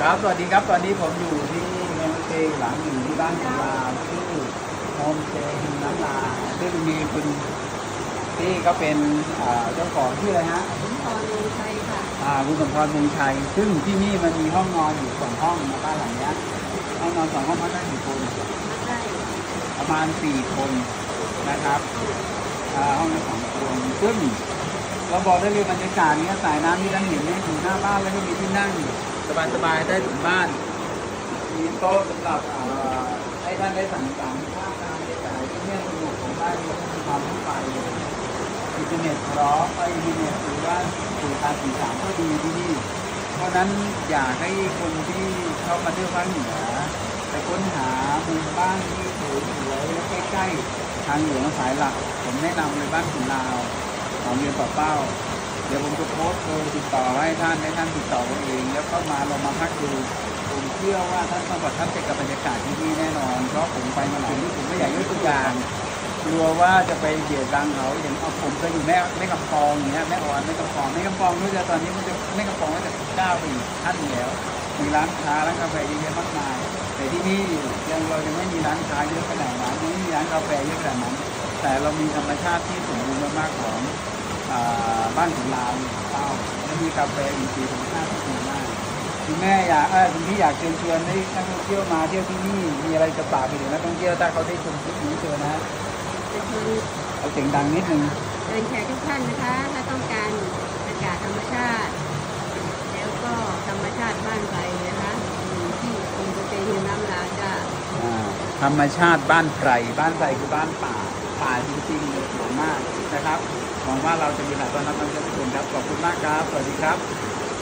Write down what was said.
ครับ สวัสดีครับ ตอนนี้ผมอยู่ที่โฮมสเตย์หลังหนึ่งที่บ้านของเราชื่อโฮมสเตย์หินน้ำลาซึ่งมีคุณที่ก็เป็นเจ้าของชื่ออะไรฮะผมพรลุงชัยค่ะอ่าคุณสมพรมงชัย ซึ่งที่นี่มันมีห้องนอนอยู่สองห้องนะบ้านหลังเนี้ยห้องนอนสองห้องพักได้กี่คนได้ประมาณสี่คนนะครับห้องละสองคนซึ่งเราบอกได้เลยบรรยากาศเนี้ยสายน้ำที่ท่านเห็นเนี่ยอยู่หน้าบ้านแล้วก็มีที่นั่ง สบายๆ ได้ถึงบ้าน มีโต๊ะสำหรับอ่าให้ท่านได้สั่งสรรค์ท่าทางบรรยากาศที่เนี่ยสนุกของบ้านมีความรู้ไปอินเทอร์เน็ตพร้อมไปอินเทอร์เน็ตหรือว่าสื่อการสื่อสารก็ดีที่นี่ เพราะฉะนั้นอยากให้คนที่เข้ามาเที่ยวภาคเหนือไปค้นหามุมบ้านที่สวยๆและใกล้ๆทางหลวงสายหลัก ผมแนะนำเลยบ้านขุนลาวของเรียนต่อเป้า เดี๋ยวผมจะโพสต์เบอร์ติดต่อให้ท่านให้ท่านติดต่อกันเอง แล้วเข้ามาลองมาพักดูผมเชื่อว่าท่านต้องประทับใจกับบรรยากาศที่นี่แน่นอน เพราะผมไปมาหลายที่ผมไม่อยากยกตัวอย่างกลัวว่าจะไปเบียดบังเขาอย่างเอาผมเคยอยู่แม่แม่กำปองอย่างเงี้ยแม่อ่อนแม่กำปองแม่กำปองรู้จะตอนนี้มันจะแม่กำปองก็จะก้าวไปอีกขั้นแล้วมีร้านค้าร้านกาแฟเยอะแยะมากมาย แต่ที่นี่ยังเรายังไม่มีร้านค้าเยอะขนาดนั้นไม่มีร้านกาแฟเยอะขนาดนั้นแต่เรามีธรรมชาติที่สมบูรณ์มากๆของอ่า บ้านของเราเต้าและมีกาแฟอินทรีย์ธรรมชาติที่ดีมากคุณแม่อยากเออคุณพี่อยากเชิญชวนให้นักท่องเที่ยวมาเที่ยวที่นี่มีอะไรจะฝากไปถึงนักท่องเที่ยวถ้าเขาได้ชมคลิปนี้เชิญนะฮะจะเชิญเอาเสียงดังนิดนึงเชิญแขกทุกท่านนะคะ ถ้าต้องการอากาศธรรมชาติ แล้วก็ธรรมชาติบ้านไทยนะคะอยู่ที่กรุงเทพเฮียน้ำลาจ้าอ่าธรรมชาติบ้านไพรบ้านไพรคือบ้านป่า ป่าจริงๆสวยมากนะครับหวังว่าเราจะมีหลายตอนนั้นักท่องเที่ยวทุกคนครับ ขอบคุณมากครับ สวัสดีครับ